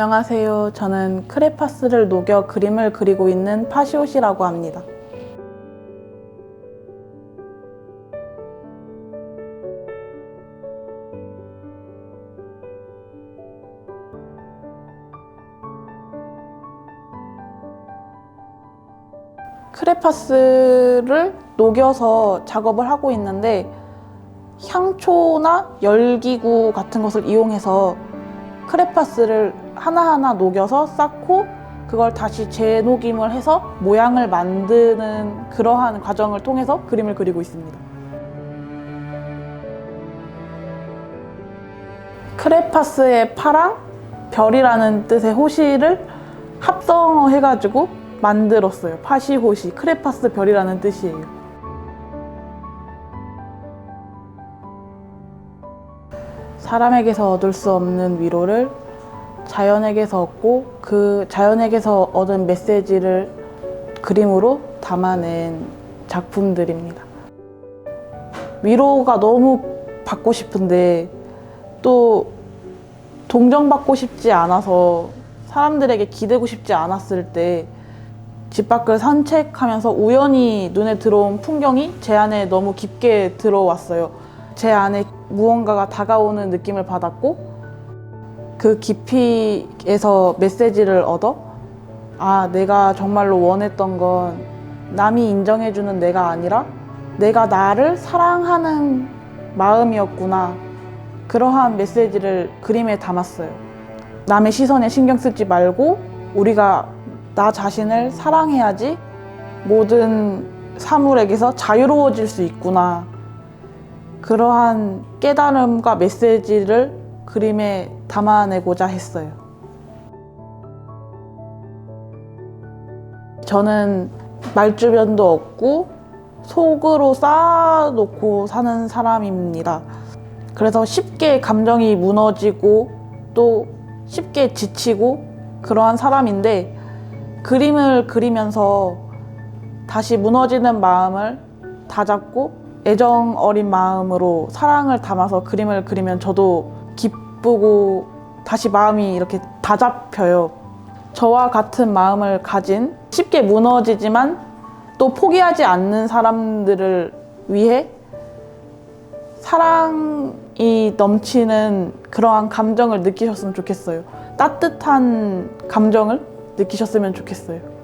안녕하세요. 저는 크레파스를 녹여 그림을 그리고 있는 파시옷이라고 합니다. 크레파스를 녹여서 작업을 하고 있는데 향초나 열기구 같은 것을 이용해서 크레파스를 하나하나 녹여서 쌓고 그걸 다시 재녹임을 해서 모양을 만드는 그러한 과정을 통해서 그림을 그리고 있습니다. 크레파스의 파랑 별이라는 뜻의 호시를 합성해가지고 만들었어요. 파시호시, 크레파스 별이라는 뜻이에요. 사람에게서 얻을 수 없는 위로를 자연에게서 얻고 그 자연에게서 얻은 메시지를 그림으로 담아낸 작품들입니다. 위로가 너무 받고 싶은데 또 동정받고 싶지 않아서 사람들에게 기대고 싶지 않았을 때 집 밖을 산책하면서 우연히 눈에 들어온 풍경이 제 안에 너무 깊게 들어왔어요. 제 안에 무언가가 다가오는 느낌을 받았고 그 깊이에서 메시지를 얻어 아, 내가 정말로 원했던 건 남이 인정해주는 내가 아니라 내가 나를 사랑하는 마음이었구나. 그러한 메시지를 그림에 담았어요. 남의 시선에 신경 쓰지 말고 우리가 나 자신을 사랑해야지 모든 사물에게서 자유로워질 수 있구나. 그러한 깨달음과 메시지를 그림에 담아내고자 했어요. 저는 말주변도 없고 속으로 쌓아놓고 사는 사람입니다. 그래서 쉽게 감정이 무너지고 또 쉽게 지치고 그러한 사람인데 그림을 그리면서 다시 무너지는 마음을 다잡고 애정 어린 마음으로 사랑을 담아서 그림을 그리면 저도 기쁘고 다시 마음이 이렇게 다 잡혀요. 저와 같은 마음을 가진 쉽게 무너지지만 또 포기하지 않는 사람들을 위해 사랑이 넘치는 그러한 감정을 느끼셨으면 좋겠어요. 따뜻한 감정을 느끼셨으면 좋겠어요.